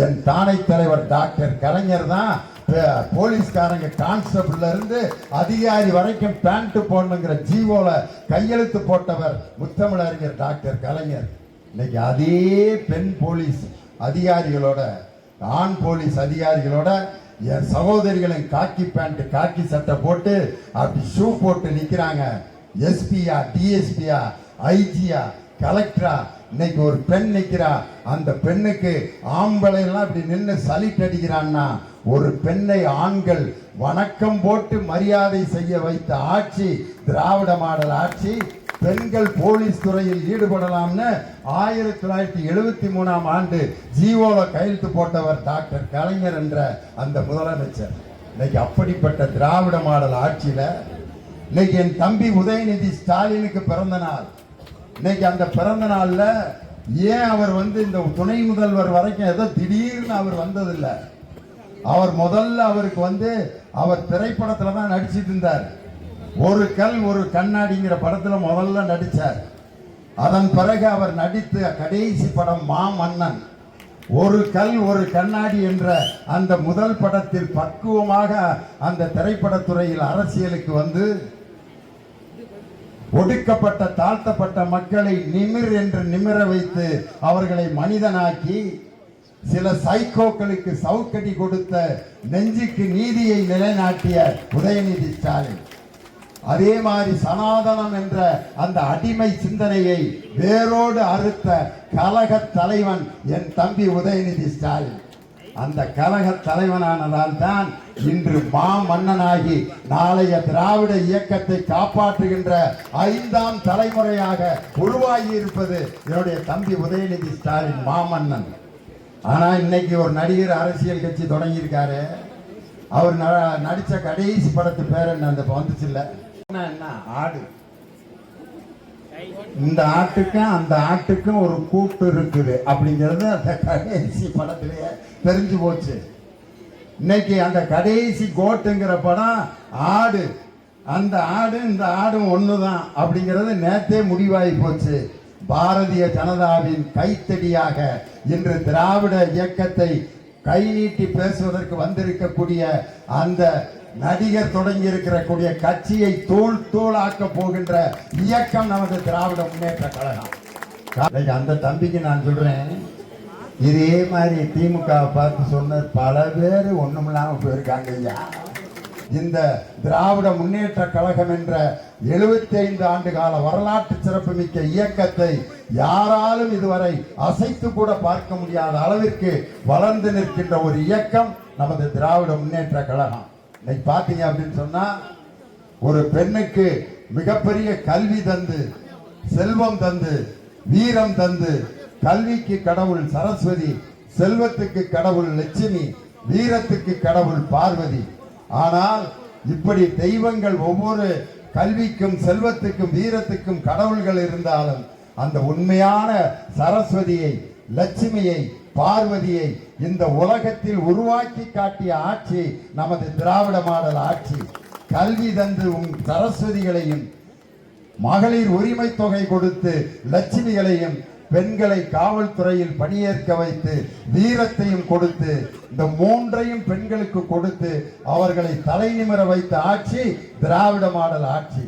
என் தானை தலைவர் டாக்டர் கலைஞர் தான் போலீஸ்காரங்க கான்ஸ்டபிள்ல இருந்து அதிகாரி வரைக்கும் பேண்ட் போடணுங்கிற ஜீவோல கையெழுத்து போட்டவர் முத்தமிழறிஞர் டாக்டர் கலைஞர். இன்னைக்கு அதே பெண் போலீஸ் அதிகாரிகளோட ஆண் போலீஸ் அதிகாரிகளோட என் சகோதரிகளின் காக்கி பேண்ட் காக்கி சட்டை போட்டு அப்படி ஷூ போட்டு நிற்கிறாங்க எஸ்பியா டிஎஸ்பியா ஐஜியா கலெக்டரா இன்னைக்கு ஒரு பெண் நிற்கிறா அந்த பெண்ணுக்கு ஆம்பளை எல்லாம் இப்படி நின்று சலிட் அடிக்கிறான்னா ஒரு பெண்ணை ஆண்கள் வணக்கம் போட்டு மரியாதை செய்ய வைத்த ஆட்சி திராவிட மாடல் ஆட்சி பெண்கள் போலீஸ் துறையில் ஈடுபடலாம்னு ஆயிரத்தி தொள்ளாயிரத்தி எழுபத்தி மூணாம் ஆண்டு ஜீவோல கையெழுத்து போட்டவர் டாக்டர் கலைஞர் என்ற அந்த முதலமைச்சர். இன்னைக்கு அப்படிப்பட்ட திராவிட மாடல் ஆட்சியில இன்னைக்கு என் தம்பி உதயநிதி ஸ்டாலினுக்கு பிறந்த நாள். இன்னைக்கு அந்த பிறந்த நாளில் ஏன் அவர் வந்து இந்த துணை முதல்வர் வரைக்கும் ஏதோ திடீர்னு அவர் வந்ததில்லை? அவர் முதல்ல அவருக்கு வந்து அவர் திரைப்படத்தில் தான் நடிச்சிட்டு இருந்தார். ஒரு கல் ஒரு கண்ணாடிங்கிற படத்தில் முதல்ல நடித்தார் அதன் பிறகு அவர் நடித்த கடைசி படம் மாமன்னன் ஒரு கல் ஒரு கண்ணாடி என்ற அந்த முதல் படத்தில் பக்குவமாக அந்த திரைப்படத்துறையில் அரசியலுக்கு வந்து ஒடுக்கப்பட்ட தாழ்த்தப்பட்ட மக்களை நிமிர் என்று நிமிர வைத்து அவர்களை மனிதனாக்கி சில சைக்கோக்களுக்கு சவுக்கடி கொடுத்த நெஞ்சுக்கு நீதியை நிலைநாட்டிய உதயநிதி ஸ்டாலின். அதே மாதிரி சனாதனம் என்ற அந்த அடிமை சிந்தனையை வேரோடு அறுத்த கலக தலைவன் என் தம்பி உதயநிதி ஸ்டாலின். அந்த கலக தலைவனானதால் தான் இன்று மா மன்னனாகி நாளைய திராவிட இயக்கத்தை காப்பாற்றுகின்ற ஐந்தாம் தலைமுறையாக உருவாகி இருப்பது என்னுடைய தம்பி உதயநிதி ஸ்டாலின் மாமன்னன். ஆனா இன்னைக்கு ஒரு நடிகர் அரசியல் கட்சி தொடங்கியிருக்காரு. அவர் ந- நடிச்ச கடைசி படத்து பேர் என்ன? அந்த வந்துச்சு இல்லை என்ன? ஆடு. இந்த ஆட்டுக்கும் அந்த ஆட்டுக்கும் ஒரு கூட்டு இருக்குது. அப்படிங்கிறது அந்த கடைசி படத்திலேயே தெரிஞ்சு போச்சு. இன்னைக்கு அந்த கடைசி கோட்டுங்கிற படம் ஆடு. அந்த ஆடு இந்த ஆடும் ஒண்ணுதான் அப்படிங்கிறது நேத்தே முடிவாகி போச்சு. பாரதிய ஜனதாவின் கைத்தடியாக இன்று திராவிட இயக்கத்தை கை நீட்டி பேசுவதற்கு வந்திருக்கக்கூடிய அந்த நடிகர் தொடங்கி இருக்கிற கூடிய கட்சியை தோல் ஆக்க போகின்ற இயக்கம் நமது திராவிட முன்னேற்ற கழகம். அந்த தம்பிக்கு நான் சொல்றேன் இதே மாதிரி திமுக பார்த்து சொன்ன பல பேர் ஒண்ணுமில்லாம போயிருக்காங்க ஐயா. இந்த திராவிட முன்னேற்ற கழகம் என்ற 75 ஆண்டு கால வரலாற்று சிறப்புமிக்க இயக்கத்தை யாராலும் இதுவரை அசைத்து கூட பார்க்க முடியாத அளவிற்கு வளர்ந்து நிற்கின்ற ஒரு இயக்கம் நமது திராவிட முன்னேற்ற கழகம். இன்னைக்கு பார்த்தீங்க அப்படின்னு சொன்னா ஒரு பெண்ணுக்கு மிகப்பெரிய கல்வி தந்து செல்வம் தந்து வீரம் தந்து கல்விக்கு கடவுள் சரஸ்வதி செல்வத்துக்கு கடவுள் லட்சுமி வீரத்துக்கு கடவுள் பார்வதி. ஆனால் இப்படி தெய்வங்கள் ஒவ்வொரு கல்விக்கும் செல்வத்துக்கும் வீரத்துக்கும் கடவுள்கள் இருந்தாலும் அந்த உண்மையான சரஸ்வதியை லட்சுமியை பார்வதியை இந்த உலகத்தில் உருவாக்கி காட்டிய ஆட்சி நமது திராவிட மாடல் ஆட்சி. கல்வி தந்து உன் சரஸ்வதிகளையும் மகளிர் உரிமை தொகை கொடுத்து லட்சுமிகளையும் பெண்களை காவல்துறையில் பணியேற்க வைத்து வீரத்தையும் கொடுத்து இந்த மூன்றையும் பெண்களுக்கு கொடுத்து அவர்களை தலை நிமிர வைத்த ஆட்சி திராவிட மாடல் ஆட்சி.